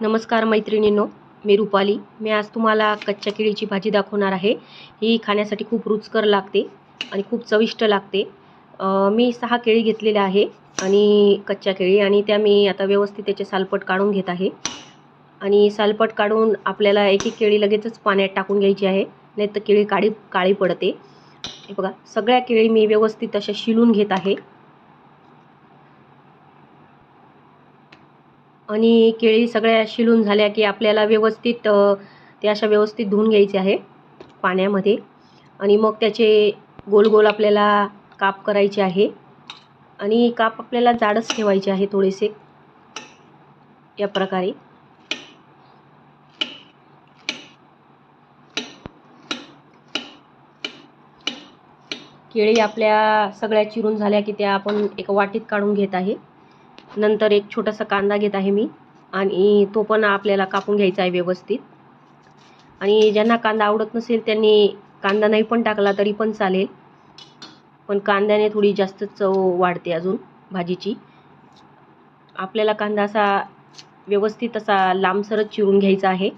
नमस्कार मैत्रिणींनो मी रुपाली. मी आज तुम्हाला कच्च्या केळीची भाजी दाखवणार आहे. ही खाण्यासाठी खूप रुचकर लागते आणि खूप चविष्ट लागते. मी सहा केळी घेतलेल्या आहे आणि कच्च्या केळी आणि त्या मी आता व्यवस्थित त्याचे सालपट काढून घेत आहे. आणि सालपट काढून आपल्याला एक एक केळी लगेचच पाण्यात टाकून घ्यायची आहे. नाही तर केळी काळी काळी पडते. हे बघा सगळ्या केळी मी व्यवस्थित अशा शिलून घेत आहे. आणि केळी सगळ्या शिलून झाल्या की आपल्याला व्यवस्थित ते अशा व्यवस्थित धुवून घ्यायचे आहे पाण्यामध्ये. आणि मग त्याचे गोल गोल आपल्याला काप करायचे आहे. आणि काप आपल्याला जाडच ठेवायचे आहे थोडेसे. या प्रकारे. केळी आपल्या सगळ्या चिरून झाल्या की त्या आपण एका वाटीत काढून घेत आहे. नंतर एक छोटासा कांदा घेत आहे मी. आणि तो पण आपल्याला कापून घ्यायचा आहे व्यवस्थित. आणि ज्यांना कांदा आवडत नसेल त्यांनी कांदा नाही पण टाकला तरी पण चालेल. पण कांद्याने थोडी जास्त चव वाढते अजून भाजीची. आपल्याला कांदा असा व्यवस्थित असा लांबसरच चिरून घ्यायचा आहे.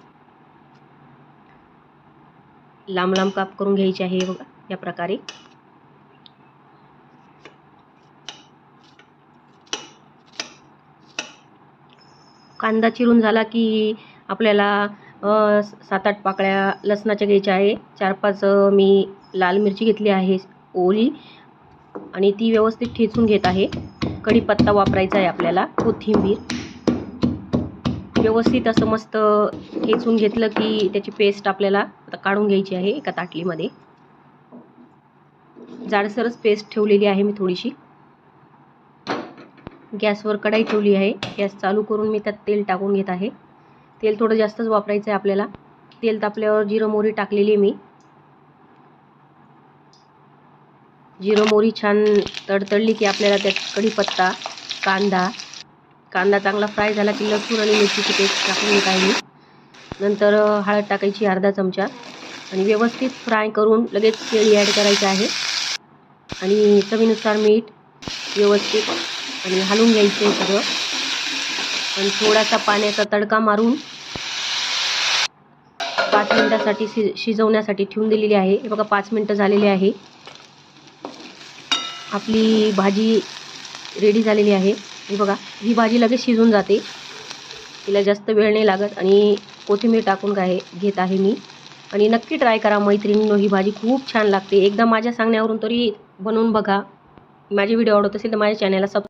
लांब लांब काप करून घ्यायचे आहे बघा या प्रकारे. कांदा चिरून झाला की आपल्याला सात आठ पाकळ्या लसणाच्या घ्यायच्या आहे. चार पाच मी लाल मिरची घेतली आहे ओली. आणि ती व्यवस्थित ठेचून घेत आहे. कढीपत्ता वापरायचा आहे आपल्याला कोथिंबीर. व्यवस्थित असं मस्त ठेचून घेतलं की त्याची पेस्ट आपल्याला आता काढून घ्यायची आहे एका ताटलीमध्ये. जाडसरच पेस्ट ठेवलेली आहे मी थोडीशी. गॅसवर कढाई ठेवली आहे. गॅस चालू करून मी त्यात तेल टाकून घेत आहे. तेल थोडं जास्तच वापरायचं आहे आपल्याला. तेल तापल्यावर जिरं मोहरी टाकलेली आहे मी. जिरं मोहरी छान तडतडली की आपल्याला त्यात कढीपत्ता कांदा कांदा चांगला फ्राय झाला की लसूण आणि मिरचीची पेस्ट टाकून घेत आहे मी. नंतर हळद टाकायची अर्धा चमचा आणि व्यवस्थित फ्राय करून लगेच केळी ॲड करायची आहे. आणि चवीनुसार मीठ व्यवस्थित आणि हलवून घ्यायचं आहे सगळं. आणि थोडासा पाण्याचा तडका मारून पाच मिनटासाठी शि शिजवण्यासाठी ठेवून दिलेली आहे. हे बघा पाच मिनटं झालेली आहे. आपली भाजी रेडी झालेली आहे. हे बघा ही भाजी लगेच शिजून जाते. तिला जास्त वेळ नाही लागत आणि कोथिंबीर टाकून काय घेत आहे मी. आणि नक्की ट्राय करा मैत्रिणींनो ही भाजी खूप छान लागते. एकदा माझ्या सांगण्यावरून तरी बनवून बघा. माझे व्हिडिओ आवडत असेल तर माझ्या चॅनलला सब